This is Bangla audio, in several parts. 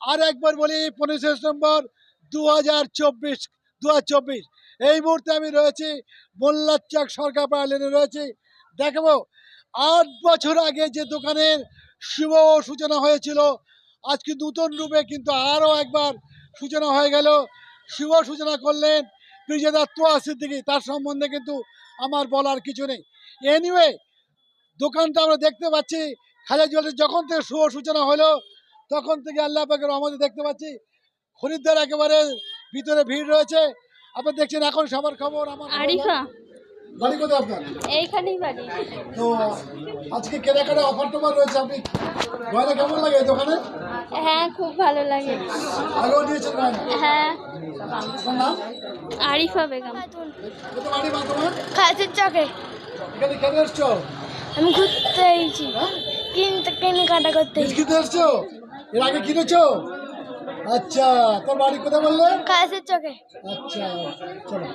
আর একবার বলি পনেরোই সেপ্টেম্বর দু হাজার চব্বিশ দু হাজার চব্বিশ। এই মুহূর্তে আমি রয়েছি মোল্লাচক সরকার পাড়া লেনে রয়েছি। দেখাবো, আট বছর আগে যে দোকানের শুভ সূচনা হয়েছিল, আজকে নতুন রূপে কিন্তু আরও একবার সূচনা হয়ে গেল। শুভ সূচনা করলেন পিরজাদা তোয়া সিদ্দিকি, তার সম্বন্ধে কিন্তু আমার বলার কিছু নেই। এনিওয়ে দোকানটা আমরা দেখতে পাচ্ছি খাজা জুয়েলার্স যখন থেকে শুভ সূচনা হলো তখন থেকে আল্লাহ পাকের আমাদের দেখতে পাচ্ছি খরিদ্দার একেবারে ভিতরে ভিড় রয়েছে। আপনি দেখছেন এখন সবার খবর আমার আরিফা। বাড়ি কোথায় আপনার? এইখানেই বাড়ি। তো আজকে কেনাকাটা অফার টফার রয়েছে আপনি গয়না কেমন লাগে দোকানে? হ্যাঁ খুব ভালো লাগে। আগেও দিয়েছেন গয়না? হ্যাঁ। আপনার নাম? আরিফা বেগম। কোথায় বাড়ি মা তোমার? খাসির চকে। এখানে কেন এসছো? আমি ঘুরতে এসেছি। হ্যাঁ? কিনতে কেনাকাটা করতে কিনতে এসছো? এর আগে কিনেছো? আচ্ছা তোর বাড়ি কোথায় বললে? চকে। আচ্ছা চলো।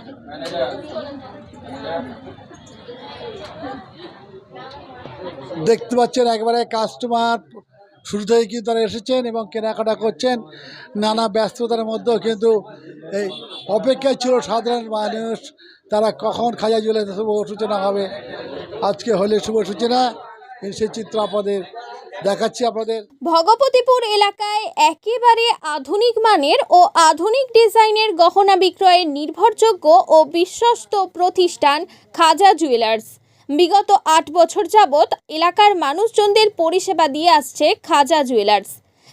দেখতে পাচ্ছেন একবারে কাস্টমার শুরু থেকে কিন্তু তারা এসেছেন এবং কেনাকাটা করছেন। নানা ব্যস্ততার মধ্যেও কিন্তু এই অপেক্ষায় ছিল সাধারণ মানুষ। তারা কখন খাজা জুয়েলার্স শুভ সূচনা হবে আজকে হলে শুভ সূচনা। সেই চিত্র দেখাচ্ছি আপনাদের। ভগবতীপুর এলাকায় একেবারে আধুনিক মানের ও আধুনিক ডিজাইনের গহনা বিক্রয়ের নির্ভরযোগ্য ও বিশ্বস্ত প্রতিষ্ঠান খাজা জুয়েলার্স। বিগত আট বছর যাবৎ এলাকার মানুষজনদের পরিষেবা দিয়ে আসছে খাজা জুয়েলার্স।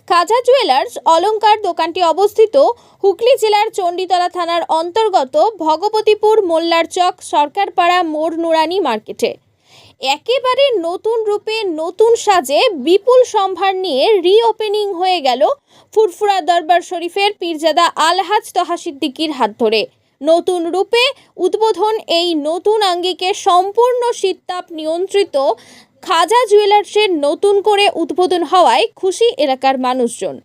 খাজা জুয়েলার্স অলঙ্কার দোকানটি অবস্থিত হুগলি জেলার চণ্ডীতলা থানার অন্তর্গত ভগবতীপুর মোল্লার চক সরকারপাড়া মোড় নুরানি মার্কেটে। একেবারে নতুন রূপে নতুন সাজে বিপুল সম্ভার নিয়ে রিওপেনিং হয়ে গেল ফুরফুরা দরবার শরীফের পীরজাদা আলহাজ তহা সিদ্দিকির হাত ধরে। নতুন রূপে উদ্বোধন এই নতুন আঙ্গিকে সম্পূর্ণ শীততাপ নিয়ন্ত্রিত খাজা জুয়েলার্সের নতুন করে উদ্বোধন হওয়ায় খুশি এলাকার মানুষজন।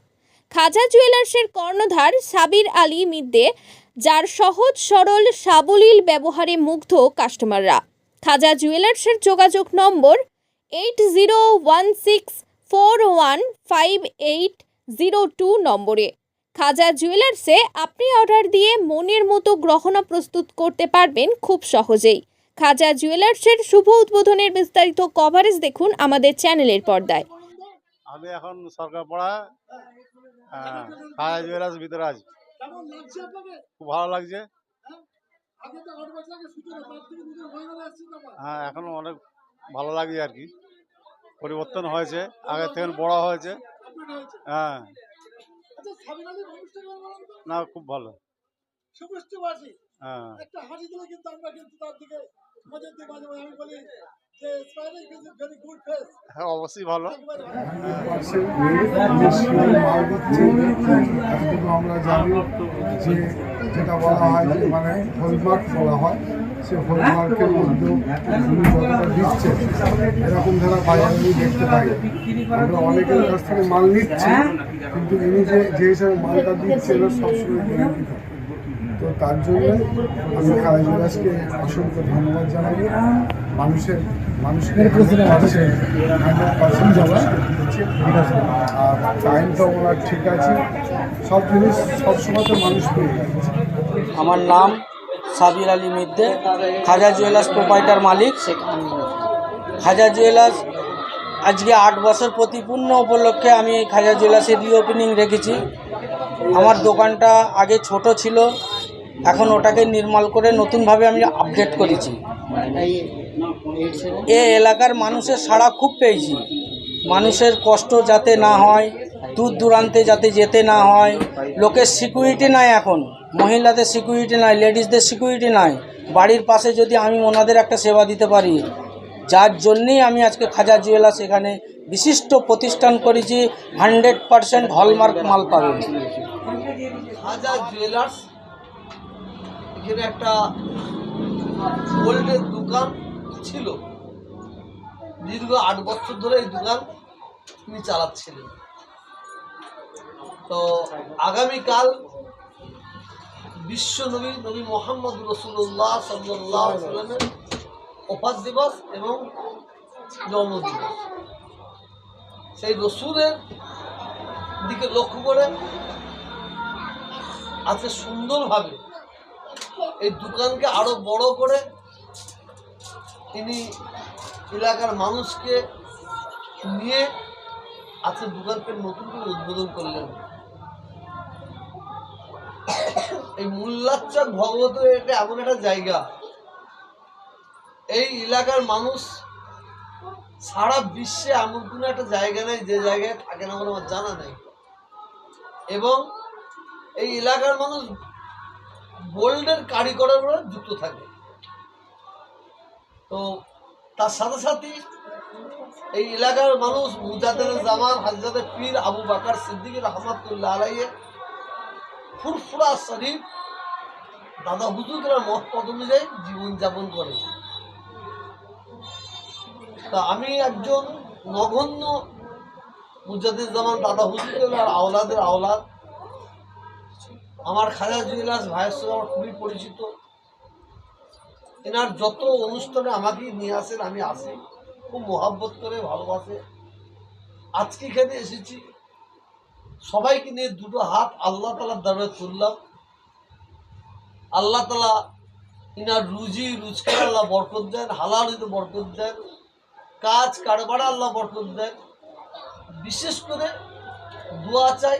খাজা জুয়েলার্সের কর্ণধার সাবির আলী মিদ্দে, যার সহজ সরল সাবলীল ব্যবহারে মুগ্ধ কাস্টমাররা খাজা জুয়েলার্সের যোগাযোগ number eight zero one six four one five eight zero two নম্বরে। খাজা জুয়েলার্সে আপনি অর্ডার দিয়ে মনের মতো গ্রহণা প্রস্তুত করতে পারবেন খুব সহজেই। খাজা জুয়েলার্সের শুভ উদ্বোধনের বিস্তারিত কভারেজ দেখুন আমাদের চ্যানেলের পর্দায়। আমি এখন সরকার পড়া খাওয়া জুয়েলার্স ভিতরে আছি। খুব ভালো লাগছে। হয়ে হ্যাঁ এখন অনেক ভালো লাগে আর কি। পরিবর্তন হয়েছে আগে থেকে বড় হয়েছে। হ্যাঁ। আচ্ছা না খুব ভালো। হ্যাঁ। একটা হাসি দিলে কিন্তু আমরা কিন্তু তার দিকে নজর দিই মাঝে মাঝে আমি বলি যে smiling is very good face হ্যাঁ অবশ্যই ভালো। আমরা জানি যে যেটা বলা হয় যে মানে হলমার্ক বলা হয় সে হলমার্কের মধ্যেও উনি দিচ্ছে এরকম ধারা বাজারে আমি দেখতে পাই আমরা অনেকের কাছ থেকে মাল নিচ্ছি কিন্তু ইনি যে যে হিসাবে মালটা দিচ্ছে এরা সবসময় গ্যারান্টি তো তার জন্য আমি কালাজুরাজকে অসংখ্য ধন্যবাদ জানাই। মানুষের মানুষকে হান্ড্রেড পার্সেন্ট জমা আর টাইমটা ওনার ঠিক আছে। সব জিনিস সবসময় তো মানুষ পেয়ে যাচ্ছে। আমার নাম সাবির আলী মিদ্দে, খাজা জুয়েলার্স প্রোপাইটার মালিক। খাজা জুয়েলার্স, আজকে আট বছর প্রতিপূর্ণ উপলক্ষে আমি খাজা জুয়েলার্সের রিওপেনিং রেখেছি। আমার দোকানটা আগে ছোট ছিল, এখন ওটাকে নির্মল করে নতুনভাবে আমি আপডেট করেছি। এ এলাকার মানুষের সাড়া খুব পেয়েছি। মানুষের কষ্ট যাতে না হয়, দূর দূরান্তে যাতে যেতে না হয়, লোকের সিকিউরিটি নাই এখন। মহিলাদের সিকিউরিটি নাই লেডিসদের সিকিউরিটি নাই। বাড়ির পাশে যদি আমি ওনাদের একটা সেবা দিতে পারি, যার জন্যেই আমি আজকে খাজা জুয়েলার্স এখানে বিশিষ্ট প্রতিষ্ঠান করেছি হান্ড্রেড পারসেন্ট হলমার্ক মাল পাবেন একটা গোল্ডের দোকান ছিল। দীর্ঘ আট বছর ধরে এই দোকান তিনি চালাচ্ছিলেন। তো আগামীকাল বিশ্ব নবী নবী মোহাম্মদ রসুল্লাহ সাল্লাহ সাল্লামের ওপার দিবস এবং জন্মদিবস সেই রসুলের দিকে লক্ষ্য করে আজকে সুন্দরভাবে এই দোকানকে আরও বড় করে তিনি এলাকার মানুষকে নিয়ে আজকে দোকানকে নতুন করে উদ্বোধন করলেন। এই মোল্লাচক ভগবতের এটা এমন একটা জায়গা। এই এলাকার মানুষ সারা বিশ্বে এমন কোনো একটা জায়গা নেই, যে জায়গায় থাকে না বলে আমার জানা নেই। এবং এই এলাকার মানুষ গোল্ডের কারিগরের যুক্ত থাকে। তো তার সাথে সাথে এই এলাকার মানুষ মুজাদের জামান হাজরতে পীর আবু বাকার সিদ্দিক রহমতুল্লাহ আলাইয়ে ফুরফুরা শরীফ। দাদা হুজুরের মত পদ অনুযায়ী জীবনযাপন করে। তা আমি একজন নগণ্য মুজাদ্দিদ জামান দাদা হুজুরের আওলাদের আওলাদ। আমার খাজা জুয়েলার্স ভাইয়ের সঙ্গে আমার খুবই পরিচিত। এনার যত অনুষ্ঠানে আমাকে নিয়ে আসেন, আমি আসি। খুব মোহাব্বত করে ভালোবাসে। আজকে খেতে এসেছি। সবাইকে নিয়ে দুটো হাত আল্লাহ তালার দ্বারা তুললাম। আল্লাহ তালা ইনার রুজি রুজকার আল্লাহ বরকত দেন হালালিতে বরকত দেন, কাজ কারবার আল্লাহ বরকত দেন। বিশেষ করে দোয়া চাই